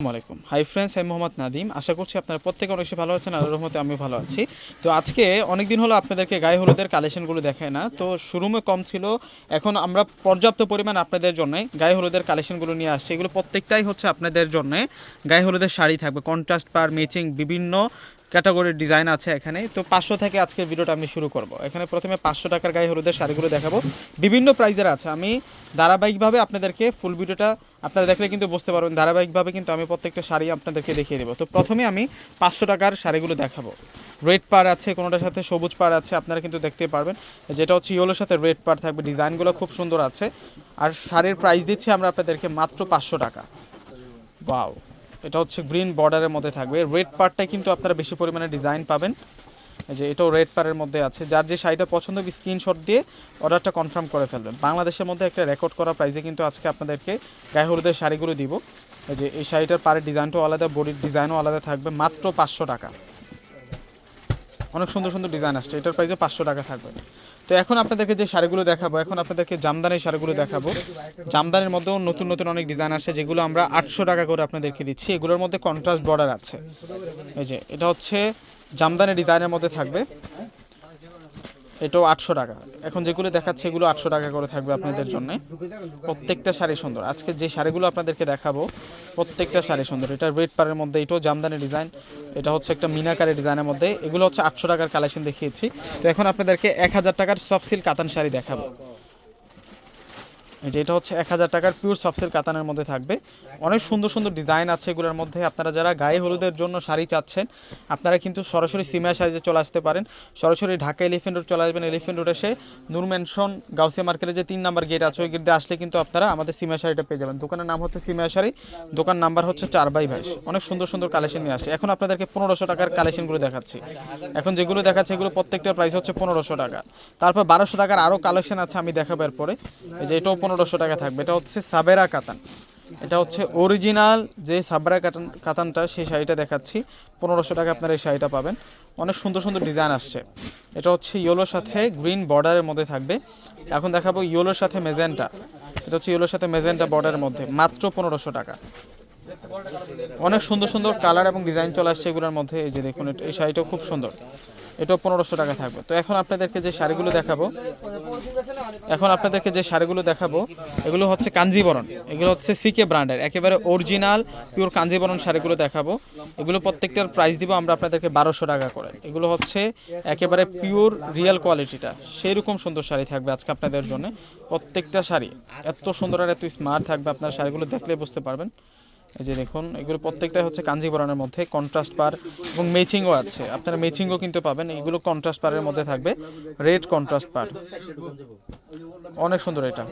আসসালামু আলাইকুম। Hi friends আমি মোহাম্মদ নাদিম আশা করছি আপনারা প্রত্যেকে অনেক ভালো আছেন আর রহমতে আমিও ভালো আছি। তো আজকে অনেক দিন হলো আপনাদেরকে গায়ে হলুদের কালেকশনগুলো দেখায় না। তো শুরুমে কম ছিল, এখন আমরা পর্যাপ্ত পরিমাণ আপনাদের জন্য গায়ে হলুদের কালেকশনগুলো নিয়ে আসছি। এগুলো প্রত্যেকটাই হচ্ছে আপনাদের জন্য গায়ে হলুদের শাড়ি থাকবে। কন্ট্রাস্ট পার মেচিং বিভিন্ন ক্যাটাগরির ডিজাইন আছে এখানে তো পাঁচশো থেকে আজকের ভিডিওটা আমি শুরু করব। এখানে প্রথমে পাঁচশো টাকার গায়ে হলুদের শাড়িগুলো দেখাবো। বিভিন্ন প্রাইজের আছে। আমি ধারাবাহিকভাবে আপনাদেরকে ফুল ভিডিওটা আপনারা দেখলে কিন্তু বুঝতে পারবেন। ধারাবাহিকভাবে কিন্তু আমি প্রত্যেকটা শাড়ি আপনাদেরকে দেখিয়ে দেবো। তো প্রথমে আমি পাঁচশো টাকার শাড়িগুলো দেখাবো। রেড পার আছে, কোনোটার সাথে সবুজ পার আছে, আপনারা কিন্তু দেখতে পারবেন। যেটা হচ্ছে ইয়েলোর সাথে রেড পার থাকবে। ডিজাইনগুলো খুব সুন্দর আছে। আর শাড়ির প্রাইস দিচ্ছি আমরা আপনাদেরকে মাত্র পাঁচশো টাকা। ওয়াও এটা হচ্ছে গ্রিন বর্ডারের মধ্যে থাকবে। রেড পার্টটাই কিন্তু আপনারা বেশি পরিমাণে ডিজাইন পাবেন। যে এটাও রেড পারের মধ্যে আছে। যার যে শাড়িটা পছন্দ স্ক্রিনশট দিয়ে অর্ডারটা কনফার্ম করে ফেলবেন। বাংলাদেশের মধ্যে একটা রেকর্ড করা প্রাইজে কিন্তু আজকে আপনাদেরকে গায়ে হলুদের শাড়িগুলো দিব। যে এই শাড়িটার পারের ডিজাইনটাও আলাদা, বডির ডিজাইনও আলাদা থাকবে, মাত্র পাঁচশো টাকা। অনেক সুন্দর সুন্দর ডিজাইন আসছে। এটার প্রাইসও পাঁচশো টাকা থাকবে। তো এখন আপনাদেরকে যে শাড়িগুলো দেখাবো, এখন আপনাদেরকে জামদানি শাড়িগুলো দেখাবো। জামদানির মধ্যেও নতুন নতুন অনেক ডিজাইন আসে যেগুলো আমরা আটশো টাকা করে আপনাদেরকে দিচ্ছি। এগুলোর মধ্যে কন্ট্রাস্ট বর্ডার আছে। এই যে, এটা হচ্ছে জামদানি ডিজাইনের মধ্যে থাকবে। এটাও আটশো টাকা। এখন যেগুলো দেখাচ্ছে এগুলো আটশো টাকা করে থাকবে আপনাদের জন্য। প্রত্যেকটা শাড়ি সুন্দর। আজকে যে শাড়িগুলো আপনাদেরকে দেখাবো, প্রত্যেকটা শাড়ি সুন্দর। এটা রেড পারের মধ্যে, এটাও জামদানি ডিজাইন এটা হচ্ছে একটা মিনাকারের ডিজাইনের মধ্যে। এগুলো হচ্ছে আটশো টাকার কালেকশন দেখিয়েছি। তো এখন আপনাদেরকে এক হাজার টাকার সফট সিল্ক কাতান শাড়ি দেখাবো। যে এটা হচ্ছে এক হাজার টাকার পিওর সফট কাতানের মধ্যে থাকবে। অনেক সুন্দর সুন্দর ডিজাইন আছে এগুলোর মধ্যে। আপনারা যারা গায়ে হলুদের জন্য শাড়ি চাচ্ছেন, আপনারা কিন্তু সরাসরি সিমিয়া শাড়িতে চলে আসতে পারেন। সরাসরি ঢাকা এলিফেন্ট রোড চলে আসবেন। এলিফেন্ট রোড এসে নূর মেনশন গাউসিয়া মার্কেটের যে তিন নাম্বার গেট আছে, ওই গেট দিয়ে আসলে কিন্তু আপনারা আমাদের সিমিয়া শাড়িটা পেয়ে যাবেন। দোকানের নাম হচ্ছে সিমিয়া শাড়ি, দোকান নাম্বার হচ্ছে চার বাই বাইশ। অনেক সুন্দর সুন্দর কালেকশন নিয়ে আসে। এখন আপনাদেরকে পনেরোশো টাকার কালেকশনগুলো দেখাচ্ছি। এখন যেগুলো দেখাচ্ছে, এগুলো প্রত্যেকটার প্রাইস হচ্ছে পনেরোশো টাকা। তারপর বারোশো টাকার আরও কালেকশন আছে, আমি দেখাবো এরপরে। এই যে এটাও পনেরোশো টাকা থাকবে। এটা হচ্ছে সাবেরা কাতান। এটা হচ্ছে অরিজিনাল যে সাবরা কাতান, কাতানটা, সেই শাড়িটা দেখাচ্ছি। পনেরোশো টাকা আপনার এই শাড়িটা পাবেন। অনেক সুন্দর সুন্দর ডিজাইন আসছে। এটা হচ্ছে ইয়েলোর সাথে গ্রিন বর্ডারের মধ্যে থাকবে। এখন দেখাবো ইয়েলোর সাথে মেজেন্টা। এটা হচ্ছে ইয়েলোর সাথে মেজেন্টা বর্ডারের মধ্যে, মাত্র পনেরোশো টাকা। অনেক সুন্দর সুন্দর কালার এবং ডিজাইন চলে আসছে এগুলোর মধ্যে। এই যে দেখুন, এই শাড়িটাও খুব সুন্দর। এটাও পনেরোশো টাকা থাকবে। তো এখন আপনাদেরকে যে শাড়িগুলো দেখাবো, এখন আপনাদেরকে যে শাড়িগুলো দেখাবো, এগুলো হচ্ছে কাঞ্জিবরণ। এগুলো হচ্ছে সিকে ব্র্যান্ডের, একেবারে অরিজিনাল পিওর কাঞ্জিবরণ শাড়িগুলো দেখাবো। এগুলো প্রত্যেকটার প্রাইস দিব আমরা আপনাদেরকে বারোশো টাকা করে। এগুলো হচ্ছে একেবারে পিওর রিয়েল কোয়ালিটিটা সেই রকম সুন্দর শাড়ি থাকবে আজকে আপনাদের জন্য। প্রত্যেকটা শাড়ি, এত সুন্দর আর এত স্মার্ট থাকবে আপনার শাড়িগুলো দেখলে বুঝতে পারবেন। এই যে দেখুন, এগুলো প্রত্যেকটাই হচ্ছে কাঞ্জিবরণের মধ্যে কন্ট্রাস্ট পার এবং ম্যাচিংও আছে। আপনারা ম্যাচিংও কিন্তু পাবেন। এগুলো কন্ট্রাস্ট পারের মধ্যে থাকবে। রেড কন্ট্রাস্ট পার অনেক সুন্দর এটা।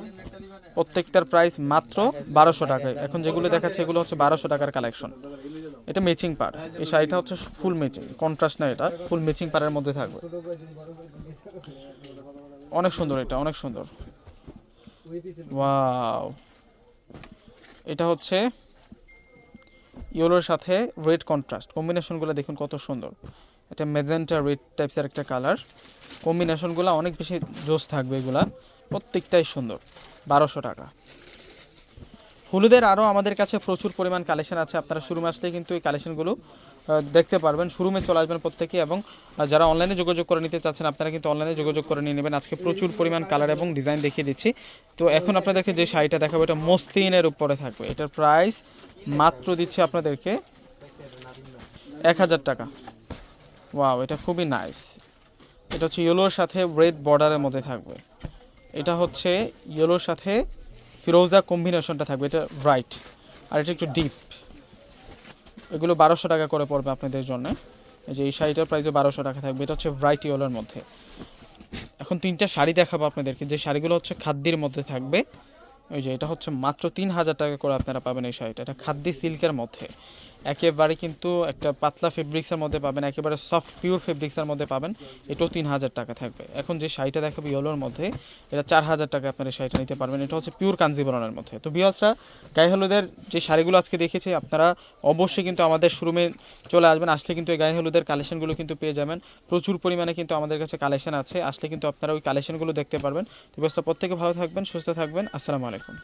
প্রত্যেকটার প্রাইস মাত্র বারোশো টাকায়। এখন যেগুলো দেখাচ্ছে, এগুলো হচ্ছে বারোশো টাকার কালেকশন এটা ম্যাচিং পার এই শাড়িটা হচ্ছে ফুল ম্যাচিং কন্ট্রাস্ট না এটা ফুল ম্যাচিং পারের মধ্যে থাকবে। অনেক সুন্দর এটা, অনেক সুন্দর। ওয়াও এটা হচ্ছে ইয়েলোর সাথে রেড কন্ট্রাস্ট। কম্বিনেশনগুলো দেখুন কত সুন্দর। এটা মেজেন্টা রেড টাইপসের একটা কালার। কম্বিনেশনগুলো অনেক বেশি জোস থাকবে এগুলা। প্রত্যেকটাই সুন্দর। বারোশো টাকা। হলুদের আরও আমাদের কাছে প্রচুর পরিমাণ কালেকশন আছে। আপনারা শোরুমে আসলে কিন্তু এই কালেকশনগুলো দেখতে পারবেন। শোরুমে চলে আসবেন প্রত্যেকে এবং যারা অনলাইনে যোগাযোগ করে নিতে চাচ্ছেন, আপনারা কিন্তু অনলাইনে যোগাযোগ করে নিয়ে নেবেন। আজকে প্রচুর পরিমাণ কালার এবং ডিজাইন দেখিয়ে দিচ্ছি। তো এখন আপনাদেরকে যে শাড়িটা দেখাবো, এটা মস্তিনের উপরে থাকবে। এটার প্রাইস মাত্র দিচ্ছে আপনাদেরকে এক হাজার টাকা। ওয়াও এটা খুবই নাইস এটা হচ্ছে ইয়েলোর সাথে রেড বর্ডারের মধ্যে থাকবে। এটা হচ্ছে ইয়েলোর সাথে ফিরোজা কম্বিনেশনটা থাকবে, এটা রাইট আর এটা একটু ডিপ এগুলো বারোশো টাকা করে পড়বে আপনাদের জন্য। যে এই শাড়িটার প্রাইসও বারোশো টাকা থাকবে, এটা হচ্ছে ব্রাইট ইয়েলোর মধ্যে। এখন তিনটা শাড়ি দেখাবো আপনাদেরকে, যে শাড়িগুলো হচ্ছে খাদ্যের মধ্যে থাকবে। ওই যে এটা হচ্ছে মাত্র তিন হাজার টাকা করে আপনারা পাবেন এই শাড়িটা, এটা খাদ্যি সিল্কের মধ্যে। একেবারে কিন্তু একটা পাতলা ফেব্রিক্সের মধ্যে পাবেন, একেবারে সফট পিওর ফেব্রিক্সের মধ্যে পাবেন। এটাও তিন হাজার টাকা থাকবে। এখন যে শাড়িটা দেখাবো ইয়েলোর মধ্যে, এটা চার হাজার টাকা আপনারা শাড়িটা নিতে পারবেন। এটা হচ্ছে পিওর কাঞ্জিবরণের মধ্যে। তো বিহসরা গায়ে হলুদের যে শাড়িগুলো আজকে দেখেছি, আপনারা অবশ্যই কিন্তু আমাদের শোরুমে চলে আসবেন। আসলে কিন্তু এই গায়ে হলুদের কালেকশনগুলো কিন্তু পেয়ে যাবেন। প্রচুর পরিমাণে কিন্তু আমাদের কাছে কালেকশন আছে। আসলে কিন্তু আপনারা ওই কালেকশনগুলো দেখতে পারবেন। তো বিহসরা প্রত্যেকে ভালো থাকবেন, সুস্থ থাকবেন। আসসালামু আলাইকুম।